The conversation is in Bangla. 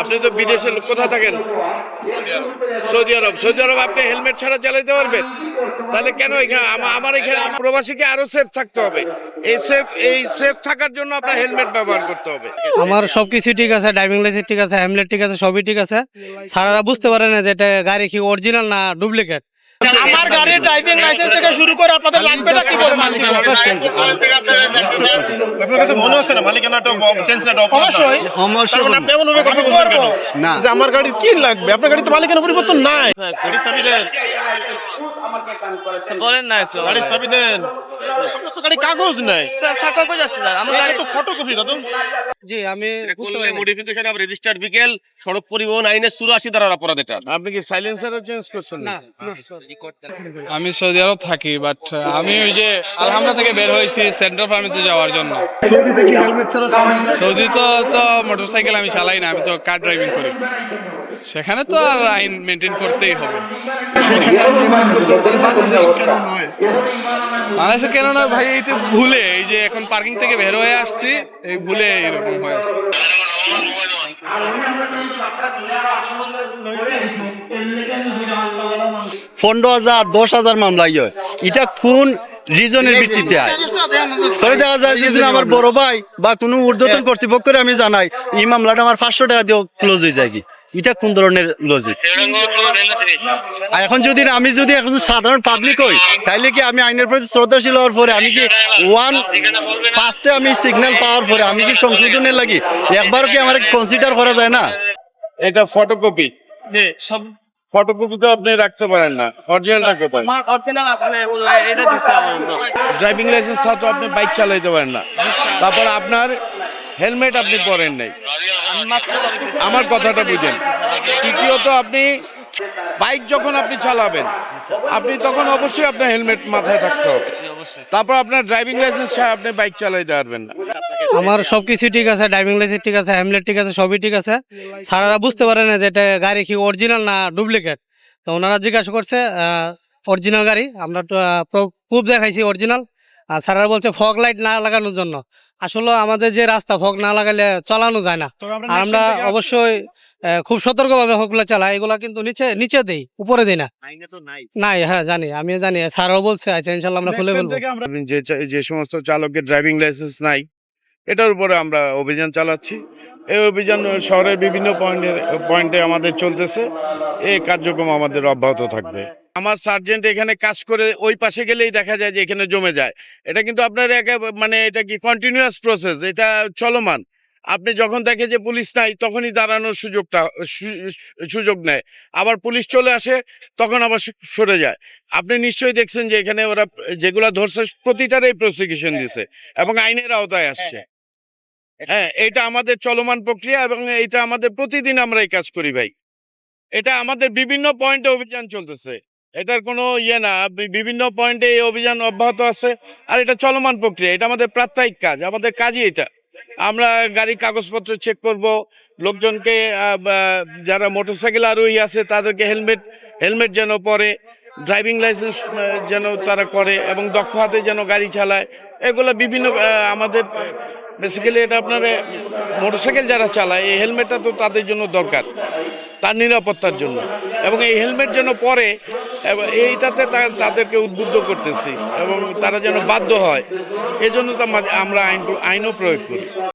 আপনি তো বিদেশের লোক কোথায় থাকেন? Saudi Arab. Saudi Arab. আপনি হেলমেট ছাড়া চালাইতে পারবেন? তাহলে কেন এখানে আমার এখানে প্রবাসীকে আরও সেফ থাকতে হবে। এই সেফ এই সেফ থাকার জন্য আপনার হেলমেট ব্যবহার করতে হবে। আমার সবকিছু ঠিক আছে ড্রাইভিং লাইসেন্স ঠিক আছে হেলমেট ঠিক আছে সবই ঠিক আছে। সারারা বুঝতে পারে না যে এটা গাড়ি কি অরিজিনাল না ডুপ্লিকেট আমার গাড়ির ড্রাইভিং লাইসেন্স থেকে শুরু করে আপনাদের লাগবেটা কি করে মালিক আপনার কাছে মনে হচ্ছে না মালিকানাটা চেঞ্জ না অবশ্যই। মানে আপনি এমন ভাবে কথা। কেন? যে আমার গাড়ির কি লাগবে? আপনার গাড়িতে মালিকানা পরিবর্তন নাই। বলেন না একটু। গাড়ির চাবি দেন। আপনার তো গাড়ি কাগজ নাই। কাগজ আছে স্যার? আমার গাড়ি তো ফটোকপি দাদা। জি আমি বুঝতে মডিফিকেশন অফ রেজিস্টার্ড বিকেল সড়ক পরিবহন আইনের ধারার অপরাধ এটা। আপনি কি সাইলেন্সারও চেঞ্জ করছেন না আমি সৌদি আরব থাকি বাট আমি ওই যে আলহামদা থেকে বের হয়েছি সেন্ট্রাল ফার্মেতে যাওয়ার জন্য। সৌদিতে কি হেলমেট ছাড়া সৌদি তো তো মোটরসাইকেল আমি চালাই না আমি তো কার ড্রাইভিং করি। সেখানে তো আর আইন মেনটেন করতেই হবে। বাংলাদেশ কেন নয়? বাংলাদেশে কেন না ভাই এই তো ভুলে এই যে এখন পার্কিং থেকে বের হয়ে আসছি এই ভুলে এরকম। হয়েছে পনেরো হাজার দশ হাজার মামলা হয় এটা কোন রিজনের ভিত্তিতে হয় দেখা যায় যদি আমার বড় ভাই বা কোনো ঊর্ধ্বতন কর্তৃপক্ষের আমি জানাই এই মামলাটা আমার পাঁচশো টাকা দিয়ে ক্লোজ হয়ে যায় কি? এটা কোন ধরনের লজিক এখন যদি আমি যদি এখন সাধারণ পাবলিক হই তাইলে কি আমি আইনের প্রতি শ্রদ্ধাশীল হওয়ার পরে আমি কি ওয়ান ফার্স্টে আমি সিগন্যাল পাওয়ার পরে আমি কি সংশোধনের লাগি? একবারও কি আমার কনসিডার করা যায় না? এটা ফটোকপি সব ফটোকপি তো আপনি রাখতে পারেন না অরিজিনাল রাখতে পারেন। অরিজিনাল আসলে এটা দিছে ড্রাইভিং লাইসেন্স ছাড়া তো আপনি বাইক চালাতে পারেন না। তারপর আপনার হেলমেট আপনি পরেন নাই। আমার কথাটা বুঝেন। তৃতীয়ত আপনি বাইক যখন আপনি চালাবেন আপনি তখন অবশ্যই আপনার হেলমেট মাথায় থাকতে হবে। তারপর আপনার ড্রাইভিং লাইসেন্স ছাড়া আপনি বাইক চালাইতে পারবেন না। আমার সবকিছু ঠিক আছে ড্রাইভিং লাইসেন্স ঠিক আছে হ্যামলেট ঠিক আছে সবই ঠিক আছে। সারারা বুঝতে পারে না যে এটা গাড়ি কি অরিজিনাল না ডুপ্লিকেট তো ওনারা জিজ্ঞাসা করছে অরিজিনাল গাড়ি। আমরা তো প্রুফ দেখাইছি অরিজিনাল আর স্যারেরা বলছে ফগ লাইট না লাগানোর জন্য। আসলে আমাদের যে রাস্তা ফগ না লাগালে চালানো যায় না। আর আমরা অবশ্যই খুব সতর্কভাবে হকগুলো চালাই। এগুলা কিন্তু নিচে নিচে দেই উপরে দেই না। নাই হ্যাঁ জানি আমি জানি। স্যারও বলছে আচ্ছা ইনশাল্লাহ আমরা খুলে বলব যে যে সমস্ত চালকের ড্রাইভিং লাইসেন্স নাই এটার উপরে আমরা অভিযান চালাচ্ছি। এই অভিযান শহরের বিভিন্ন পয়েন্টে পয়েন্টে আমাদের চলতেছে। এই কার্যক্রম আমাদের অব্যাহত থাকবে। আমার সার্জেন্ট এখানে কাজ করে ওই পাশে গেলেই দেখা যায় যে এখানে জমে যায়। এটা কিন্তু আপনার একে মানে এটা কি কন্টিনিউয়াস প্রসেস এটা চলমান। আপনি যখন দেখে যে পুলিশ নাই, তখনই দাঁড়ানোর সুযোগটা সুযোগ নেয়। আবার পুলিশ চলে আসে, তখন আবার সরে যায়। আপনি নিশ্চয়ই দেখছেন যে এখানে ওরা যেগুলা ধরছে, প্রতিটারই প্রসিকিউশন দিছে এবং আইনের আওতায় আসছে। হ্যাঁ এটা আমাদের চলমান প্রক্রিয়া এবং এটা আমাদের প্রতিদিন আমরা এই কাজ করি ভাই। এটা আমাদের বিভিন্ন পয়েন্টে অভিযান চলতেছে। এটার কোনো ইয়ে না বিভিন্ন পয়েন্টে এই অভিযান অব্যাহত আছে আর এটা চলমান প্রক্রিয়া, এটা আমাদের প্রাত্যহিক কাজ, আমাদের কাজই এটা। আমরা গাড়ির কাগজপত্র চেক করব, লোকজনকে যারা মোটরসাইকেল আরোহী আছে তাদেরকে হেলমেট হেলমেট যেন পরে ড্রাইভিং লাইসেন্স যেন তারা করে এবং দক্ষ হাতে যেন গাড়ি চালায়, এগুলো বিভিন্ন আমাদের বেসিক্যালি এটা আপনার মোটরসাইকেল যারা চালায়, এই হেলমেটটা তো তাদের জন্য দরকার, তার নিরাপত্তার জন্য। এবং এই হেলমেট যেন পরে এইটাতে তাদেরকে উদ্বুদ্ধ করতেছি, এবং তারা যেন বাধ্য হয়। এজন্য আমরা আইন আইনও প্রয়োগ করি।